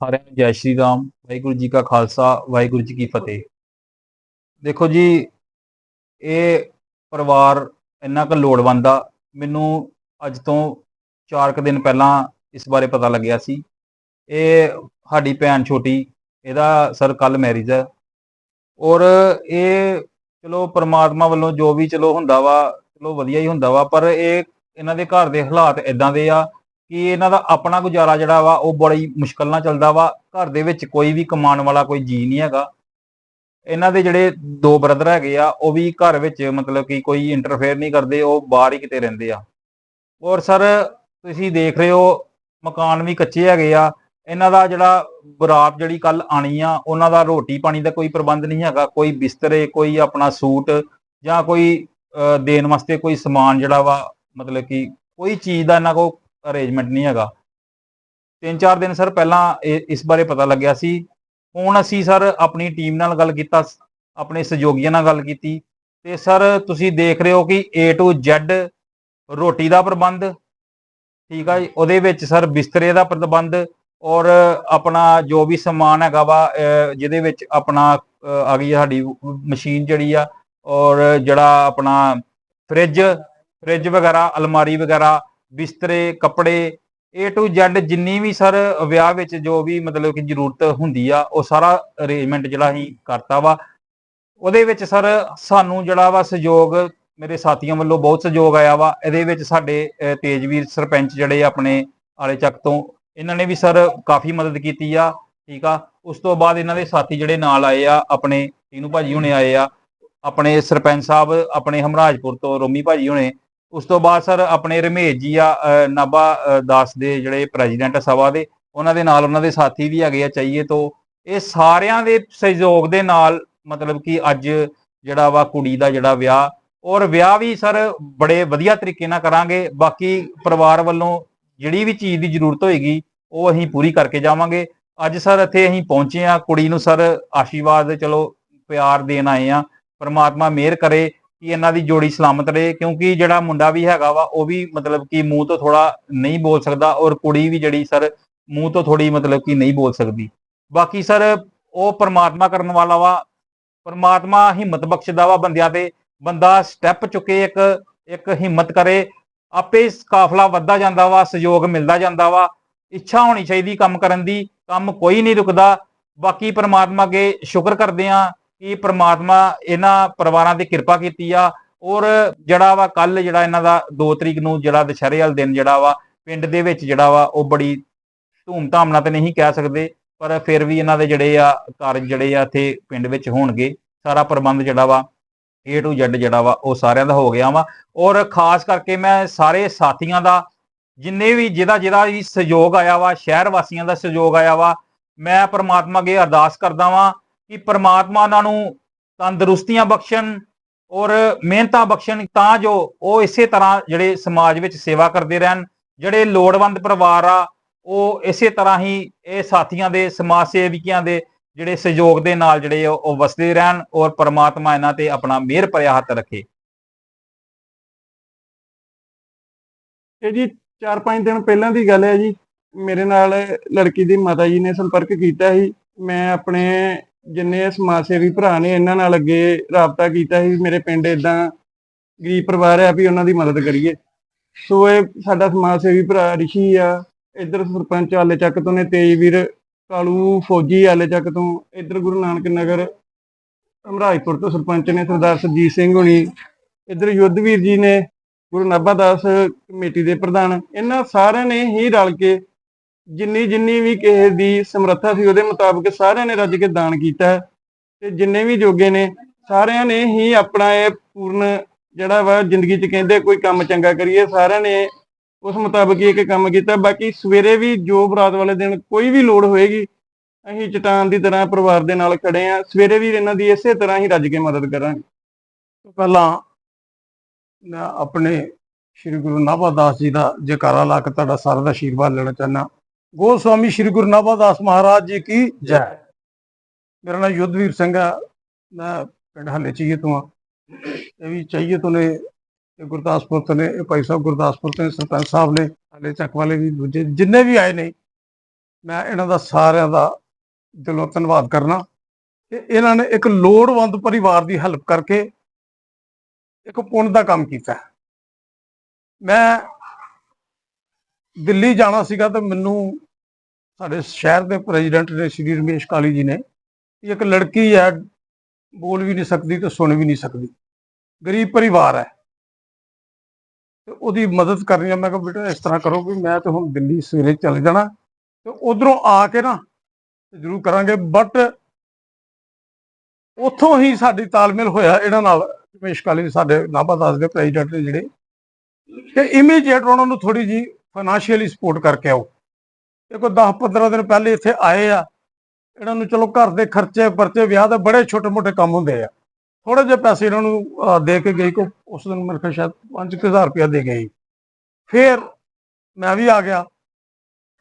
ਸਾਰਿਆਂ ਨੂੰ ਜੈ ਸ਼੍ਰੀ ਰਾਮ, ਵਾਹਿਗੁਰੂ ਜੀ ਕਾ ਖਾਲਸਾ, ਵਾਹਿਗੁਰੂ ਜੀ ਕੀ ਫਤਿਹ। ਦੇਖੋ ਜੀ, ਇਹ ਪਰਿਵਾਰ ਇੰਨਾ ਕੁ ਲੋੜਵੰਦ ਆ, ਮੈਨੂੰ ਅੱਜ ਤੋਂ 4 ਕੁ ਦਿਨ ਪਹਿਲਾਂ ਇਸ ਬਾਰੇ ਪਤਾ ਲੱਗਿਆ ਸੀ। ਇਹ ਸਾਡੀ ਭੈਣ ਛੋਟੀ, ਇਹਦਾ ਸਰ ਕੱਲ ਮੈਰਿਜ ਹੈ ਔਰ ਇਹ ਚਲੋ ਪਰਮਾਤਮਾ ਵੱਲੋਂ ਜੋ ਵੀ ਚਲੋ ਹੁੰਦਾ ਵਾ, ਚਲੋ ਵਧੀਆ ਹੀ ਹੁੰਦਾ ਵਾ, ਪਰ ਇਹ ਇਹਨਾਂ ਦੇ ਘਰ ਦੇ ਹਾਲਾਤ ਇਦਾਂ ਦੇ ਆ ਕਿ ਇਹਨਾਂ ਦਾ ਆਪਣਾ ਗੁਜ਼ਾਰਾ ਜਿਹੜਾ ਵਾ, ਉਹ ਬੜੀ ਮੁਸ਼ਕਲ ਨਾਲ ਚੱਲਦਾ ਵਾ। ਘਰ ਦੇ ਵਿੱਚ ਕੋਈ ਵੀ ਕਮਾਉਣ ਵਾਲਾ ਕੋਈ ਜੀ ਨਹੀਂ ਹੈਗਾ। ਇਹਨਾਂ ਦੇ ਜਿਹੜੇ ਦੋ ਬ੍ਰਦਰ ਹੈਗੇ ਆ, ਉਹ ਵੀ ਘਰ ਵਿੱਚ ਮਤਲਬ ਕਿ ਕੋਈ ਇੰਟਰਫੇਅਰ ਨਹੀਂ ਕਰਦੇ, ਉਹ ਬਾਹਰ ਹੀ ਕਿਤੇ ਰਹਿੰਦੇ ਆ। ਔਰ ਸਰ, ਤੁਸੀਂ ਦੇਖ ਰਹੇ ਹੋ, ਮਕਾਨ ਵੀ ਕੱਚੇ ਹੈਗੇ ਆ। ਇਹਨਾਂ ਦਾ ਜਿਹੜਾ ਬਰਾਤ ਜਿਹੜੀ ਕੱਲ ਆਣੀ ਆ, ਉਹਨਾਂ ਦਾ ਰੋਟੀ ਪਾਣੀ ਦਾ ਕੋਈ ਪ੍ਰਬੰਧ ਨਹੀਂ ਹੈਗਾ। ਕੋਈ ਬਿਸਤਰੇ, ਕੋਈ ਆਪਣਾ ਸੂਟ ਜਾਂ ਕੋਈ ਦੇਣ ਵਾਸਤੇ ਕੋਈ ਸਮਾਨ ਜਿਹੜਾ ਵਾ, ਮਤਲਬ ਕਿ ਕੋਈ ਚੀਜ਼ ਦਾ ਇਹਨਾਂ ਕੋਲ ਅਰੇਂਜਮੈਂਟ ਨਹੀਂ ਹੈਗਾ। ਤਿੰਨ ਚਾਰ ਦਿਨ ਸਰ ਪਹਿਲਾਂ ਇਹ- ਇਸ ਬਾਰੇ ਪਤਾ ਲੱਗਿਆ ਸੀ। ਹੁਣ ਅਸੀਂ ਸਰ ਆਪਣੀ ਟੀਮ ਨਾਲ ਗੱਲ ਕੀਤਾ ਆਪਣੇ ਸਹਿਯੋਗੀਆਂ ਨਾਲ ਗੱਲ ਕੀਤੀ। ਤੇ ਸਰ ਤੁਸੀਂ ਦੇਖ ਰਹੇ ਹੋ ਕਿ A to Z ਰੋਟੀ ਦਾ ਪ੍ਰਬੰਧ, ਠੀਕ ਆ ਜੀ? ਉਹਦੇ ਵਿੱਚ ਸਰ ਬਿਸਤਰੇ ਦਾ ਪ੍ਰਬੰਧ ਔਰ ਆਪਣਾ ਜੋ ਵੀ ਸਮਾਨ ਹੈਗਾ ਵਾ ਜਿਹਦੇ ਵਿੱਚ ਆਪਣਾ ਆ ਗਈ ਸਾਡੀ ਮਸ਼ੀਨ ਜਿਹੜੀ ਆ ਔਰ ਜਿਹੜਾ ਆਪਣਾ ਫ੍ਰਿਜ ਫ੍ਰਿਜ ਵਗੈਰਾ, ਅਲਮਾਰੀ ਵਗੈਰਾ ਬਿਸਤਰੇ, ਕੱਪੜੇ, A to Z ਜਿੰਨੀ ਵੀ ਸਰ ਵਿਆਹ ਵਿੱਚ ਜੋ ਵੀ ਮਤਲਬ ਕਿ ਜ਼ਰੂਰਤ ਹੁੰਦੀ ਆ, ਉਹ ਸਾਰਾ ਅਰੇਂਜਮੈਂਟ ਜਿਹੜਾ ਅਸੀਂ ਕਰਤਾ ਵਾ। ਉਹਦੇ ਵਿੱਚ ਸਰ ਸਾਨੂੰ ਜਿਹੜਾ ਵਾ ਸਹਿਯੋਗ ਮੇਰੇ ਸਾਥੀਆਂ ਵੱਲੋਂ ਬਹੁਤ ਸਹਿਯੋਗ ਆਇਆ ਵਾ। ਇਹਦੇ ਵਿੱਚ ਸਾਡੇ ਤੇਜਵੀਰ ਸਰਪੰਚ ਜਿਹੜੇ ਆਪਣੇ ਆਲੇ ਚੱਕ ਤੋਂ, ਇਹਨਾਂ ਨੇ ਵੀ ਸਰ ਕਾਫੀ ਮਦਦ ਕੀਤੀ ਆ, ਠੀਕ ਆ। ਉਸ ਤੋਂ ਬਾਅਦ ਇਹਨਾਂ ਦੇ ਸਾਥੀ ਜਿਹੜੇ ਨਾਲ ਆਏ ਆ, ਆਪਣੇ ਤੀਨੂ ਭਾਜੀ ਹੁਣੇ ਆਏ ਆ, ਆਪਣੇ ਸਰਪੰਚ ਸਾਹਿਬ, ਆਪਣੇ ਹਮਰਾਜਪੁਰ ਤੋਂ ਰੋਮੀ ਭਾਜੀ ਹੁਣੇ ਉਸ ਤੋਂ ਬਾਅਦ ਸਰ ਆਪਣੇ ਰਮੇਸ਼ ਜੀ ਆ ਅਹ, ਨਾਭਾ ਦਾਸ ਦੇ ਜਿਹੜੇ ਪ੍ਰੈਜ਼ੀਡੈਂਟ ਆ ਸਭਾ ਦੇ ਉਹਨਾਂ ਦੇ ਨਾਲ ਉਹਨਾਂ ਦੇ ਸਾਥੀ ਵੀ ਹੈਗੇ ਆ ਚਾਹੀਏ ਤੋਂ। ਇਹ ਸਾਰਿਆਂ ਦੇ ਸਹਿਯੋਗ ਦੇ ਨਾਲ ਮਤਲਬ ਕਿ ਅੱਜ ਜਿਹੜਾ ਵਾ ਕੁੜੀ ਦਾ ਜਿਹੜਾ ਵਿਆਹ ਔਰ ਵਿਆਹ ਵੀ ਸਰ ਬੜੇ ਵਧੀਆ ਤਰੀਕੇ ਨਾਲ ਕਰਾਂਗੇ। ਬਾਕੀ ਪਰਿਵਾਰ ਵੱਲੋਂ ਜਿਹੜੀ ਵੀ ਚੀਜ਼ ਦੀ ਜ਼ਰੂਰਤ ਹੋਏਗੀ ਉਹ ਅਸੀਂ ਪੂਰੀ ਕਰਕੇ ਜਾਵਾਂਗੇ। ਅੱਜ ਸਰ ਇੱਥੇ ਅਸੀਂ ਪਹੁੰਚੇ ਆ ਕੁੜੀ ਨੂੰ ਸਰ ਆਸ਼ੀਰਵਾਦ ਚਲੋ ਪਿਆਰ ਦੇਣ ਆਏ ਆ ਪਰਮਾਤਮਾ ਮਿਹਰ ਕਰੇ। ਕਿ ਇਹਨਾਂ ਦੀ ਜੋੜੀ ਸਲਾਮਤ ਰਹੇ, ਕਿਉਂਕਿ ਜਿਹੜਾ ਮੁੰਡਾ ਵੀ ਹੈਗਾ ਵਾ, ਉਹ ਵੀ ਮਤਲਬ ਕਿ ਮੂੰਹ ਤੋਂ ਥੋੜਾ ਨਹੀਂ ਬੋਲ ਸਕਦਾ ਔਰ ਕੁੜੀ ਵੀ ਜਿਹੜੀ ਸਰ ਮੂੰਹ ਤੋਂ ਥੋੜੀ ਮਤਲਬ ਕਿ ਨਹੀਂ ਬੋਲ ਸਕਦੀ। ਬਾਕੀ ਸਰ ਉਹ ਪਰਮਾਤਮਾ ਕਰਨ ਵਾਲਾ ਵਾ, ਪਰਮਾਤਮਾ ਹਿੰਮਤ ਬਖਸ਼ਦਾ ਵਾ ਬੰਦਿਆਂ ਤੇ, ਬੰਦਾ ਸਟੈਪ ਚੁੱਕੇ ਇੱਕ ਇੱਕ ਹਿੰਮਤ ਕਰੇ, ਆਪੇ ਕਾਫਲਾ ਵੱਧਦਾ ਜਾਂਦਾ ਵਾ, ਸਹਿਯੋਗ ਮਿਲਦਾ ਜਾਂਦਾ ਵਾ, ਇੱਛਾ ਹੋਣੀ ਚਾਹੀਦੀ ਕੰਮ ਕਰਨ ਦੀ, ਕੰਮ ਕੋਈ ਨਹੀਂ ਰੁਕਦਾ। ਬਾਕੀ ਪਰਮਾਤਮਾ ਅੱਗੇ ਸ਼ੁਕਰ ਕਰਦੇ ਆ ਕਿ ਪ੍ਰਮਾਤਮਾ ਇਹਨਾਂ ਪਰਿਵਾਰਾਂ ਤੇ ਕਿਰਪਾ ਕੀਤੀ ਆ। ਔਰ ਜਿਹੜਾ ਵਾ ਕੱਲ ਜਿਹੜਾ ਇਹਨਾਂ ਦਾ 2 ਤਰੀਕ ਨੂੰ ਜਿਹੜਾ ਦੁਸ਼ਹਿਰੇ ਵਾਲੇ ਦਿਨ ਜਿਹੜਾ ਵਾ, ਪਿੰਡ ਦੇ ਵਿੱਚ ਜਿਹੜਾ ਵਾ, ਉਹ ਬੜੀ ਧੂਮ-ਧਾਮ ਨਾਲ ਤੇ ਨਹੀਂ ਕਹਿ ਸਕਦੇ, ਪਰ ਫਿਰ ਵੀ ਇਹਨਾਂ ਦੇ ਜਿਹੜੇ ਆ ਕਾਰਜ ਜਿਹੜੇ ਆ ਇੱਥੇ ਪਿੰਡ ਵਿੱਚ ਹੋਣਗੇ। ਸਾਰਾ ਪ੍ਰਬੰਧ ਜਿਹੜਾ ਵਾ, A to Z ਜਿਹੜਾ ਵਾ, ਉਹ ਸਾਰਿਆਂ ਦਾ ਹੋ ਗਿਆ ਵਾ। ਔਰ ਖਾਸ ਕਰਕੇ ਮੈਂ ਸਾਰੇ ਸਾਥੀਆਂ ਦਾ, ਜਿੰਨੇ ਵੀ ਜਿਹਦਾ ਜਿਹਦਾ ਵੀ ਸਹਿਯੋਗ ਆਇਆ ਵਾ, ਸ਼ਹਿਰ ਵਾਸੀਆਂ ਦਾ ਸਹਿਯੋਗ ਆਇਆ ਵਾ, ਮੈਂ ਪਰਮਾਤਮਾ ਅੱਗੇ ਅਰਦਾਸ ਕਰਦਾ ਵਾਂ ਕਿ ਪ੍ਰਮਾਤਮਾ ਉਹਨਾਂ ਨੂੰ ਤੰਦਰੁਸਤੀਆਂ ਬਖਸ਼ਣ ਔਰ ਮਿਹਨਤਾਂ ਬਖਸ਼ਣ ਤਾਂ ਜੋ ਉਹ ਇਸੇ ਤਰ੍ਹਾਂ ਜਿਹੜੇ ਸਮਾਜ ਵਿੱਚ ਸੇਵਾ ਕਰਦੇ ਰਹਿਣ, ਜਿਹੜੇ ਲੋੜਵੰਦ ਪਰਿਵਾਰ ਆ, ਉਹ ਇਸੇ ਤਰ੍ਹਾਂ ਹੀ ਇਹ ਸਾਥੀਆਂ ਦੇ, ਸਮਾਜ ਸੇਵੀਆਂ ਦੇ ਜਿਹੜੇ ਸਹਿਯੋਗ ਦੇ ਨਾਲ ਜਿਹੜੇ ਉਹ ਉਹ ਵਸਦੇ ਰਹਿਣ ਔਰ ਪਰਮਾਤਮਾ ਇਹਨਾਂ ਤੇ ਆਪਣਾ ਮਿਹਰ ਭਰਿਆ ਹੱਥ ਰੱਖੇ। ਇਹ ਜੀ 4-5 ਦਿਨ ਪਹਿਲਾਂ ਦੀ ਗੱਲ ਹੈ ਜੀ। ਮੇਰੇ ਨਾਲ ਲੜਕੀ ਦੀ ਮਾਤਾ ਜੀ ਨੇ ਸੰਪਰਕ ਕੀਤਾ ਸੀ। ਮੈਂ ਆਪਣੇ ਜਿੰਨੇ ਸਮਾਜ ਸੇਵੀ ਭਰਾ ਨੇ ਇਹਨਾਂ ਨਾਲ ਅੱਗੇ ਰਾਬਤਾ ਕੀਤਾ ਸੀ ਮੇਰੇ ਪਿੰਡ ਇਦਾਂ ਗਰੀਬ ਪਰਿਵਾਰ ਆ ਵੀ ਉਹਨਾਂ ਦੀ ਮਦਦ ਕਰੀਏ। ਸੋ ਇਹ ਸਾਡਾ ਸਮਾਜ ਸੇਵੀ ਭਰਾ ਰਿਸ਼ੀ ਆ, ਇੱਧਰ ਸਰਪੰਚ ਆਲੇ ਚੱਕ ਤੋਂ ਨੇ ਤੇਜਵੀਰ ਕਾਲੂ ਫੌਜੀ ਆਲੇ ਚੱਕ ਤੋਂ, ਇੱਧਰ ਗੁਰੂ ਨਾਨਕ ਨਗਰ, ਅਮਰਾਜਪੁਰ ਤੋਂ ਸਰਪੰਚ ਨੇ ਸਰਦਾਰ ਸਰਜੀਤ ਸਿੰਘ ਹੁਣੀ, ਇੱਧਰ ਯੁੱਧਵੀਰ ਜੀ ਨੇ ਗੁਰੂ ਨਾਭਾ ਦਾਸ ਕਮੇਟੀ ਦੇ ਪ੍ਰਧਾਨ, ਇਹਨਾਂ ਸਾਰਿਆਂ ਨੇ ਹੀ ਰਲ ਕੇ ਜਿੰਨੀ ਜਿੰਨੀ ਵੀ ਕਿਸੇ ਦੀ ਸਮਰੱਥਾ ਸੀ ਉਹਦੇ ਮੁਤਾਬਕ ਸਾਰਿਆਂ ਨੇ ਰੱਜ ਕੇ ਦਾਨ ਕੀਤਾ ਤੇ ਜਿੰਨੇ ਵੀ ਜੋਗੇ ਨੇ, ਸਾਰਿਆਂ ਨੇ ਹੀ ਆਪਣਾ ਇਹ ਪੂਰਨ ਜਿਹੜਾ ਵਾ ਜ਼ਿੰਦਗੀ 'ਚ ਕਹਿੰਦੇ ਕੋਈ ਕੰਮ ਚੰਗਾ ਕਰੀਏ, ਸਾਰਿਆਂ ਨੇ ਉਸ ਮੁਤਾਬਕ ਹੀ ਇੱਕ ਕੰਮ ਕੀਤਾ। ਬਾਕੀ ਸਵੇਰੇ ਵੀ ਜੋ ਬਰਾਤ ਵਾਲੇ ਦਿਨ ਕੋਈ ਵੀ ਲੋੜ ਹੋਏਗੀ, ਅਸੀਂ ਚਟਾਨ ਦੀ ਤਰ੍ਹਾਂ ਪਰਿਵਾਰ ਦੇ ਨਾਲ ਖੜੇ ਆ ਸਵੇਰੇ ਵੀ ਇਹਨਾਂ ਦੀ ਇਸੇ ਤਰ੍ਹਾਂ ਹੀ ਰੱਜ ਕੇ ਮਦਦ ਕਰਾਂਗੇ। ਪਹਿਲਾਂ ਮੈਂ ਆਪਣੇ ਸ੍ਰੀ ਗੁਰੂ ਨਾਭਾ ਦਾਸ ਜੀ ਦਾ ਜੈਕਾਰਾ ਲਾ ਕੇ ਤੁਹਾਡਾ ਸਾਰਿਆਂ ਦਾ ਆਸ਼ੀਰਵਾਦ ਲੈਣਾ ਚਾਹੁੰਦਾ। ਸ੍ਰੀ ਗੁਰੂ ਨਾਭਾ ਦਾਸ ਮਹਾਰਾਜ ਜੀ ਕੀ ਜੈ। ਮੇਰਾ ਨਾਮ ਯੁੱਧਵੀਰ ਸਿੰਘ ਹੈ। ਮੈਂ ਪਿੰਡ ਹੱਲੇ ਚੀਏ ਤੋਂ ਆ ਇਹ ਵੀ ਚਾਹੀਏ ਤੋਂ ਨੇ ਗੁਰਦਾਸਪੁਰ ਤੋਂ ਨੇ ਇਹ ਭਾਈ ਸਾਹਿਬ ਗੁਰਦਾਸਪੁਰ ਤੋਂ ਨੇ, ਸਰਪੰਚ ਸਾਹਿਬ ਨੇ ਹੱਲੇ ਚੱਕ ਵਾਲੇ ਵੀ ਦੂਜੇ ਜਿੰਨੇ ਵੀ ਆਏ ਨੇ ਮੈਂ ਇਹਨਾਂ ਦਾ ਸਾਰਿਆਂ ਦਾ ਦਿਲੋਂ ਧੰਨਵਾਦ ਕਰਨਾ। ਕਿ ਇਹਨਾਂ ਨੇ ਇੱਕ ਲੋੜਵੰਦ ਪਰਿਵਾਰ ਦੀ ਹੈਲਪ ਕਰਕੇ ਇੱਕ ਪੁੰਨ ਦਾ ਕੰਮ ਕੀਤਾ। ਮੈਂ ਦਿੱਲੀ ਜਾਣਾ ਸੀਗਾ ਤਾਂ ਮੈਨੂੰ ਸਾਡੇ ਸ਼ਹਿਰ ਦੇ ਪ੍ਰੈਜ਼ੀਡੈਂਟ ਨੇ ਸ਼੍ਰੀ ਰਮੇਸ਼ ਕਾਲੀ ਜੀ ਨੇ ਇੱਕ ਲੜਕੀ ਹੈ, ਬੋਲ ਵੀ ਨਹੀਂ ਸਕਦੀ ਤੇ ਸੁਣ ਵੀ ਨਹੀਂ ਸਕਦੀ। ਗਰੀਬ ਪਰਿਵਾਰ ਹੈ। ਤੇ ਉਹਦੀ ਮਦਦ ਕਰਨੀ ਆ। ਮੈਂ ਕਿਹਾ ਬੇਟਾ ਇਸ ਤਰ੍ਹਾਂ ਕਰੋ ਵੀ ਮੈਂ ਤੇ ਹੁਣ ਦਿੱਲੀ ਸਵੇਰੇ ਚਲੇ ਜਾਣਾ। ਤੇ ਉਧਰੋਂ ਆ ਕੇ ਨਾ ਜ਼ਰੂਰ ਕਰਾਂਗੇ। ਬਟ ਉੱਥੋਂ ਹੀ ਸਾਡੀ ਤਾਲਮੇਲ ਹੋਇਆ ਇਹਨਾਂ ਨਾਲ। ਰਮੇਸ਼ ਕਾਲੀ ਜੀ ਸਾਡੇ ਨਾਭਾ ਦਾਸ ਦੇ ਪ੍ਰੈਜ਼ੀਡੈਂਟ ਨੇ ਜਿਹੜੇ। ਕਿ ਇਮੀਡੀਏਟ ਉਹਨਾਂ ਨੂੰ ਥੋੜੀ ਜੀ ਫਾਈਨੈਂਸ਼ੀਅਲੀ ਸਪੋਰਟ ਕਰਕੇ ਆਓ। ਇਹ ਕੋਈ 10 15 ਦਿਨ ਪਹਿਲੇ ਇੱਥੇ ਆਏ ਆ। ਇਹਨਾਂ ਨੂੰ ਚਲੋ ਘਰ ਦੇ ਖਰਚੇ ਪਰਚੇ ਵਿਆਹ ਦੇ ਬੜੇ ਛੋਟੇ ਮੋਟੇ ਕੰਮ ਹੁੰਦੇ ਆ। ਥੋੜੇ ਜਿਹੇ ਪੈਸੇ ਇਹਨਾਂ ਨੂੰ ਦੇ ਕੇ ਗਈ ਕੋ ਉਸ ਦਿਨ ਮੇਰੇ ਖਿਆਲ ਸ਼ਾਇਦ 5000 ਰੁਪਇਆ ਦੇ ਗਈ ਫਿਰ ਮੈਂ ਵੀ ਆ ਗਿਆ।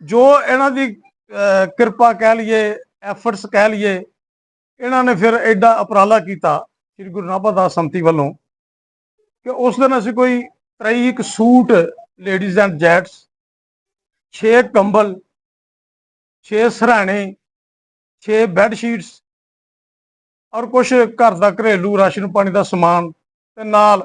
ਜੋ ਇਹਨਾਂ ਦੀ ਕਿਰਪਾ ਕਹਿ ਲਈਏ ਐਫਰਟਸ ਕਹਿ ਲਈਏ, ਇਹਨਾਂ ਨੇ ਫਿਰ ਐਡਾ ਉਪਰਾਲਾ ਕੀਤਾ ਸ੍ਰੀ ਗੁਰੂ ਨਾਭਾ ਦਾਸ ਸੰਤੀ ਵੱਲੋਂ ਕਿ ਉਸ ਦਿਨ ਅਸੀਂ ਕੋਈ 23 ਸੂਟ ਲੇਡੀਜ਼ ਐਂਡ ਜੈਂਟਸ 6 ਕੰਬਲ 6 ਸਰਾਣੇ 6 ਬੈੱਡ ਸ਼ੀਟਸ ਔਰ ਕੁਝ ਘਰ ਦਾ ਘਰੇਲੂ ਰਾਸ਼ਨ ਪਾਣੀ ਦਾ ਸਮਾਨ ਤੇ ਨਾਲ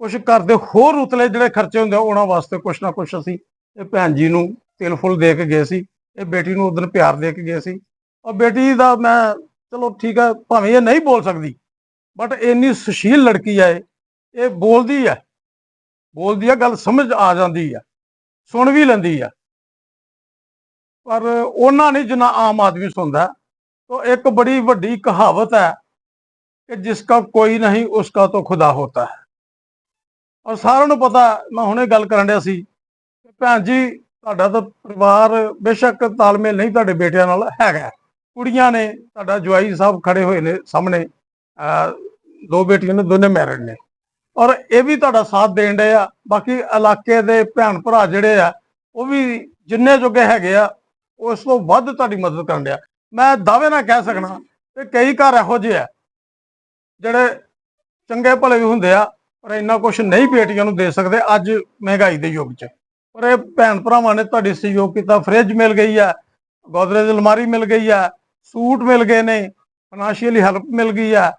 ਕੁਝ ਘਰ ਦੇ ਹੋਰ ਉਤਲੇ ਜਿਹੜੇ ਖਰਚੇ ਹੁੰਦੇ ਆ, ਉਹਨਾਂ ਵਾਸਤੇ ਕੁਝ ਨਾ ਕੁਝ ਅਸੀਂ ਇਹ ਭੈਣ ਜੀ ਨੂੰ ਤਿਲ ਫੁੱਲ ਦੇ ਕੇ ਗਏ ਸੀ, ਇਹ ਬੇਟੀ ਨੂੰ ਉਦੋਂ ਪਿਆਰ ਦੇ ਕੇ ਗਏ ਸੀ। ਔਰ ਬੇਟੀ ਦਾ ਮੈਂ, ਚਲੋ ਠੀਕ ਹੈ ਭਾਵੇਂ ਇਹ ਨਹੀਂ ਬੋਲ ਸਕਦੀ ਬਟ ਇੰਨੀ ਸੁਸ਼ੀਲ ਲੜਕੀ ਹੈ ਇਹ ਬੋਲਦੀ ਹੈ ਬੋਲਦੀ ਆ ਗੱਲ ਸਮਝ ਆ ਜਾਂਦੀ ਆ, ਸੁਣ ਵੀ ਲੈਂਦੀ ਆ। ਪਰ ਉਹਨਾਂ ਨੇ ਜਿੰਨਾ ਆਮ ਆਦਮੀ ਸੁਣਦਾ। ਤਾਂ ਇੱਕ ਬੜੀ ਵੱਡੀ ਕਹਾਵਤ ਹੈ ਕਿ ਜਿਸ ਦਾ ਕੋਈ ਨਹੀਂ, ਉਸ ਦਾ ਤਾਂ ਖੁਦਾ ਹੁੰਦਾ ਹੈ। ਔਰ ਸਾਰਿਆਂ ਨੂੰ ਪਤਾ, ਮੈਂ ਹੁਣੇ ਗੱਲ ਕਰਨ ਡਿਆ ਸੀ ਭੈਣ ਜੀ, ਤੁਹਾਡਾ ਤਾਂ ਪਰਿਵਾਰ ਬੇਸ਼ੱਕ ਤਾਲਮੇਲ ਨਹੀਂ ਤੁਹਾਡੇ ਬੇਟਿਆਂ ਨਾਲ ਹੈਗਾ। ਕੁੜੀਆਂ ਨੇ, ਤੁਹਾਡਾ ਜਵਾਈ ਸਾਹਿਬ ਖੜੇ ਹੋਏ ਨੇ ਸਾਹਮਣੇ। ਦੋ ਬੇਟੀਆਂ ਨੇ, ਦੋਨੇ ਮੈਰਿਡ ਨੇ। ਔਰ ਇਹ ਵੀ ਤੁਹਾਡਾ ਸਾਥ ਦੇਣ ਡਏ ਆ। ਬਾਕੀ ਇਲਾਕੇ ਦੇ ਭੈਣ ਭਰਾ ਜਿਹੜੇ ਆ, ਉਹ ਵੀ ਜਿੰਨੇ ਜੋਗੇ ਹੈਗੇ ਆ, ਉਸ ਤੋਂ ਵੱਧ ਤੁਹਾਡੀ ਮਦਦ ਕਰਨ ਡਿਆ ਮੈਂ ਦਾਅਵੇ ਨਾਲ ਕਹਿ ਸਕਣਾ ਕਿ ਕਈ ਘਰ ਇਹੋ ਜਿਹੇ ਆ, ਜਿਹੜੇ ਚੰਗੇ ਭਲੇ ਵੀ ਹੁੰਦੇ ਆ, ਪਰ ਇੰਨਾ ਕੁਝ ਨਹੀਂ ਬੇਟੀਆਂ ਨੂੰ ਦੇ ਸਕਦੇ ਅੱਜ ਮਹਿੰਗਾਈ ਦੇ ਯੁੱਗ 'ਚ। ਪਰ ਇਹ ਭੈਣ ਭਰਾਵਾਂ ਨੇ ਤੁਹਾਡੀ ਸਹਿਯੋਗ ਕੀਤਾ, ਫ੍ਰਿਜ ਮਿਲ ਗਈ ਆ, ਗੋਦਰੇਜ ਅਲਮਾਰੀ ਮਿਲ ਗਈ ਆ, ਸੂਟ ਮਿਲ ਗਏ ਨੇ, ਫਾਈਨੈਂਸ਼ੀਅਲੀ ਹੈਲਪ ਮਿਲ ਗਈ ਆ ਆ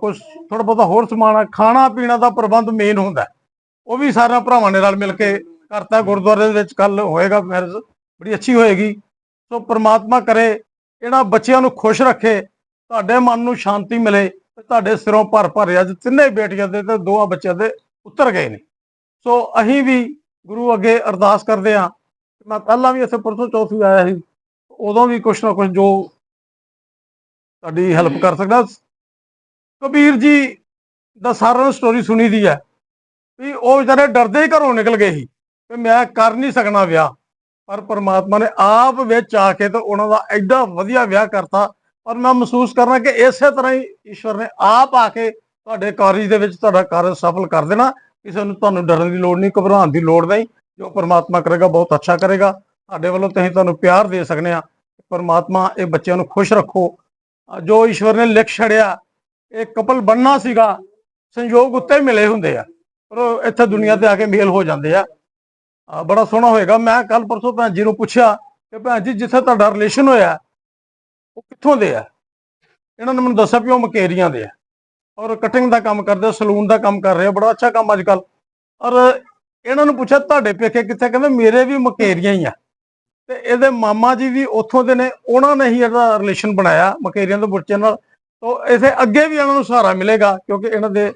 ਕੁਝ ਥੋੜਾ ਬਹੁਤਾ ਹੋਰ ਸਮਾਨ ਖਾਣਾ ਪੀਣਾ ਦਾ ਪ੍ਰਬੰਧ ਮੇਨ ਹੁੰਦਾ ਉਹ ਵੀ ਸਾਰਿਆਂ ਭਰਾਵਾਂ ਨੇ ਰਲ ਮਿਲ ਕੇ ਕਰਤਾ। ਗੁਰਦੁਆਰੇ ਦੇ ਵਿੱਚ ਕੱਲ ਹੋਏਗਾ ਮੈਰਿਜ ਬੜੀ ਅੱਛੀ ਹੋਏਗੀ। ਸੋ ਪ੍ਰਮਾਤਮਾ ਕਰੇ, ਇਹਨਾਂ ਬੱਚਿਆਂ ਨੂੰ ਖੁਸ਼ ਰੱਖੇ, ਤੁਹਾਡੇ ਮਨ ਨੂੰ ਸ਼ਾਂਤੀ ਮਿਲੇ ਤੁਹਾਡੇ ਸਿਰੋਂ ਭਰ ਭਰ ਅੱਜ ਤਿੰਨੇ ਬੇਟੀਆਂ ਦੇ ਤੇ ਦੋਹਾਂ ਬੱਚਿਆਂ ਦੇ ਉਤਰ ਗਏ ਨੇ। ਸੋ ਅਸੀਂ ਵੀ ਗੁਰੂ ਅੱਗੇ ਅਰਦਾਸ ਕਰਦੇ ਆ ਮੈਂ ਪਹਿਲਾਂ ਵੀ ਇੱਥੇ ਪਰਸੋਂ ਚੌਥੀ ਆਇਆ ਸੀ, ਉਦੋਂ ਵੀ ਕੁਛ ਨਾ ਕੁਛ ਜੋ ਤੁਹਾਡੀ ਹੈਲਪ ਕਰ ਸਕਦਾ। ਕਬੀਰ ਜੀ, ਦਾ ਸਾਰਿਆਂ ਨੂੰ ਸਟੋਰੀ ਸੁਣੀ ਦੀ ਹੈ ਵੀ ਉਹ ਵਿਚਾਰੇ ਡਰਦੇ ਹੀ ਘਰੋਂ ਨਿਕਲ ਗਏ ਸੀ ਕਿ ਮੈਂ ਕਰ ਨਹੀਂ ਸਕਣਾ ਵਿਆਹ। ਪਰ ਪਰਮਾਤਮਾ ਨੇ ਆਪ ਵਿੱਚ ਆ ਕੇ ਤੇ ਉਹਨਾਂ ਦਾ ਐਡਾ ਵਧੀਆ ਵਿਆਹ ਕਰਤਾ। ਪਰ ਮੈਂ ਮਹਿਸੂਸ ਕਰਨਾ ਕਿ ਇਸੇ ਤਰ੍ਹਾਂ ਹੀ ਈਸ਼ਵਰ ਨੇ ਆਪ ਆ ਕੇ ਤੁਹਾਡੇ ਕਾਰਜ ਦੇ ਵਿੱਚ ਤੁਹਾਡਾ ਕਾਰਜ ਸਫਲ ਕਰ ਦੇਣਾ। ਕਿਸੇ ਨੂੰ ਤੁਹਾਨੂੰ ਡਰਨ ਦੀ ਲੋੜ ਨਹੀਂ, ਘਬਰਾਉਣ ਦੀ ਲੋੜ ਨਹੀਂ। ਜੋ ਪਰਮਾਤਮਾ ਕਰੇਗਾ, ਬਹੁਤ ਅੱਛਾ ਕਰੇਗਾ। ਸਾਡੇ ਵੱਲੋਂ ਤੇ ਤੁਹਾਨੂੰ ਪਿਆਰ ਦੇ ਸਕਨੇ ਆ ਪਰਮਾਤਮਾ ਇਹ ਬੱਚਿਆਂ ਨੂੰ ਖੁਸ਼ ਰੱਖੋ। ਜੋ ਈਸ਼ਵਰ ਨੇ ਲਿਖ ਛੜਿਆ ਇਹ ਕਪਲ ਬਣਨਾ ਸੀਗਾ, ਸੰਯੋਗ ਉੱਤੇ ਮਿਲੇ ਹੁੰਦੇ ਆ, ਪਰ ਇੱਥੇ ਦੁਨੀਆ ਤੇ ਆ ਕੇ ਮੇਲ ਹੋ ਜਾਂਦੇ ਆ। ਬੜਾ ਸੋਹਣਾ ਹੋਏਗਾ। ਮੈਂ ਕੱਲ ਪਰਸੋਂ ਭੈਣ ਜੀ ਨੂੰ ਪੁੱਛਿਆ ਕਿ ਭੈਣ ਜੀ, ਜਿੱਥੇ ਤੁਹਾਡਾ ਰਿਲੇਸ਼ਨ ਹੋਇਆ, ਉਹ ਕਿੱਥੋਂ ਦੇ ਆ? ਇਹਨਾਂ ਨੇ ਮੈਨੂੰ ਦੱਸਿਆ ਵੀ ਉਹ ਮਕੇਰੀਆਂ ਦੇ ਆ। ਔਰ ਕਟਿੰਗ ਦਾ ਕੰਮ ਕਰਦੇ, ਸਲੂਨ ਦਾ ਕੰਮ ਕਰ ਰਹੇ ਆ। ਬੜਾ ਅੱਛਾ ਕੰਮ ਅੱਜ ਕੱਲ ਔਰ ਇਹਨਾਂ ਨੂੰ ਪੁੱਛਿਆ, ਤੁਹਾਡੇ ਪੇਕੇ ਕਿੱਥੇ? ਕਹਿੰਦੇ ਮੇਰੇ ਵੀ ਮਕੇਰੀਆਂ ਹੀ ਆ। ਤੇ ਇਹਦੇ ਮਾਮਾ ਜੀ ਵੀ ਉੱਥੋਂ ਦੇ ਨੇ। ਉਹਨਾਂ ਨੇ ਹੀ ਇਹਦਾ ਰਿਲੇਸ਼ਨ ਬਣਾਇਆ, ਮਕੇਰੀਆਂ ਦੇ ਬੱਚੇ ਨਾਲ। ਤੋਂ ਇਥੇ ਅੱਗੇ ਵੀ ਇਹਨਾਂ ਨੂੰ ਸਹਾਰਾ ਮਿਲੇਗਾ, ਕਿਉਂਕਿ ਇਹਨਾਂ ਦੇ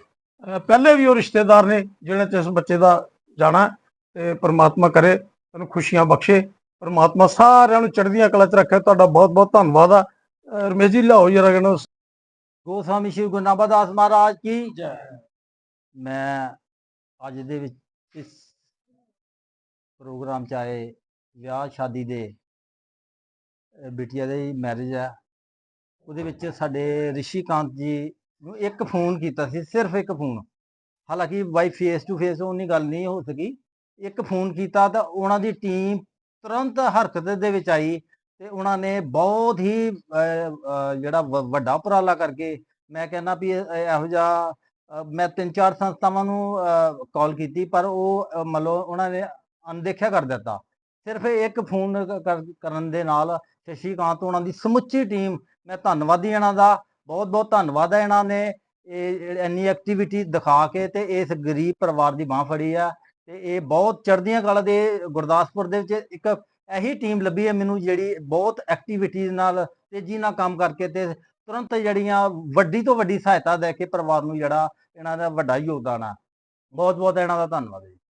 ਪਹਿਲੇ ਵੀ ਉਹ ਰਿਸ਼ਤੇਦਾਰ ਨੇ ਜਿਹਨਾਂ ਚ ਇਸ ਬੱਚੇ ਦਾ ਜਾਣਾ ਤੇ ਪ੍ਰਮਾਤਮਾ ਕਰੇ ਤੁਹਾਨੂੰ ਖੁਸ਼ੀਆਂ ਬਖਸ਼ੇ। ਪ੍ਰਮਾਤਮਾ ਸਾਰਿਆਂ ਨੂੰ ਚੜ੍ਹਦੀਆਂ ਕਲਾ ਚ ਰੱਖੇ। ਤੁਹਾਡਾ ਬਹੁਤ ਬਹੁਤ ਧੰਨਵਾਦ ਆ। ਅਹ, ਰਮੇਸ਼ ਜੀ, ਲਿਆਓ ਜਰਾ ਕਹਿੰਦਾ ਗੋਸਵਾਮੀ ਸ਼੍ਰੀ ਗੁਰੂ ਨਾਨਕ ਦਾਸ ਮਹਾਰਾਜ ਕੀ ਜੈ। ਮੈਂ ਅੱਜ ਦੇ ਵਿੱਚ ਇਸ ਪ੍ਰੋਗਰਾਮ ਚ ਆਏ, ਵਿਆਹ ਸ਼ਾਦੀ ਦੇ, ਅਹ ਦੇ ਮੈਰਿਜ ਹੈ ਉਹਦੇ ਵਿੱਚ ਸਾਡੇ ਰਿਸ਼ੀਕਾਂਤ ਜੀ ਨੂੰ ਇੱਕ ਫੋਨ ਕੀਤਾ ਸੀ, ਸਿਰਫ ਇੱਕ ਫੋਨ। ਹਾਲਾਂਕਿ ਬਾਈ ਫੇਸ ਟੂ ਫੇਸ ਉਹਨੀ ਗੱਲ ਨਹੀਂ ਹੋ ਸਕੀ। ਇੱਕ ਫੋਨ ਕੀਤਾ ਤਾਂ ਉਹਨਾਂ ਦੀ ਟੀਮ ਤੁਰੰਤ ਹਰਕਤ ਦੇ ਵਿੱਚ ਆਈ ਤੇ ਉਹਨਾਂ ਨੇ ਬਹੁਤ ਹੀ ਜਿਹੜਾ ਵੱਡਾ ਉਪਰਾਲਾ ਕਰਕੇ ਮੈਂ ਕਹਿੰਦਾ ਵੀ ਇਹੋ ਜਿਹਾ ਮੈਂ ਤਿੰਨ ਚਾਰ ਸੰਸਥਾਵਾਂ ਨੂੰ ਕਾਲ ਕੀਤੀ ਪਰ ਉਹ ਮਤਲਬ ਉਹਨਾਂ ਨੇ ਅਣਦੇਖਿਆ ਕਰ ਦਿੱਤਾ। ਸਿਰਫ ਇੱਕ ਫੋਨ ਕਰਨ ਦੇ ਨਾਲ ਸ਼ਸ਼ੀਕਾਂਤ, ਉਹਨਾਂ ਦੀ ਸਮੁੱਚੀ ਟੀਮ ਮੈਂ ਧੰਨਵਾਦੀ ਇਹਨਾਂ ਦਾ, ਬਹੁਤ ਬਹੁਤ ਧੰਨਵਾਦ ਹੈ ਇਹਨਾਂ ਨੇ ਇਹ ਇੰਨੀ ਐਕਟੀਵਿਟੀ ਦਿਖਾ ਕੇ ਤੇ ਇਸ ਗਰੀਬ ਪਰਿਵਾਰ ਦੀ ਬਾਹ ਫੜੀ ਆ ਤੇ ਇਹ ਬਹੁਤ ਚੜ੍ਹਦੀਆਂ ਕਲਾ ਦੇ ਗੁਰਦਾਸਪੁਰ ਦੇ ਵਿੱਚ ਇੱਕ ਇਹੀ ਟੀਮ ਲੱਭੀ ਹੈ ਮੈਨੂੰ ਜਿਹੜੀ ਬਹੁਤ ਐਕਟੀਵਿਟੀ ਨਾਲ ਤੇਜ਼ੀ ਨਾਲ ਕੰਮ ਕਰਕੇ ਤੇ ਤੁਰੰਤ ਜਿਹੜੀਆਂ ਵੱਡੀ ਤੋਂ ਵੱਡੀ ਸਹਾਇਤਾ ਦੇ ਕੇ ਪਰਿਵਾਰ ਨੂੰ ਜਿਹੜਾ ਇਹਨਾਂ ਦਾ ਵੱਡਾ ਯੋਗਦਾਨ ਆ ਬਹੁਤ ਬਹੁਤ ਇਹਨਾਂ ਦਾ ਧੰਨਵਾਦ ਜੀ।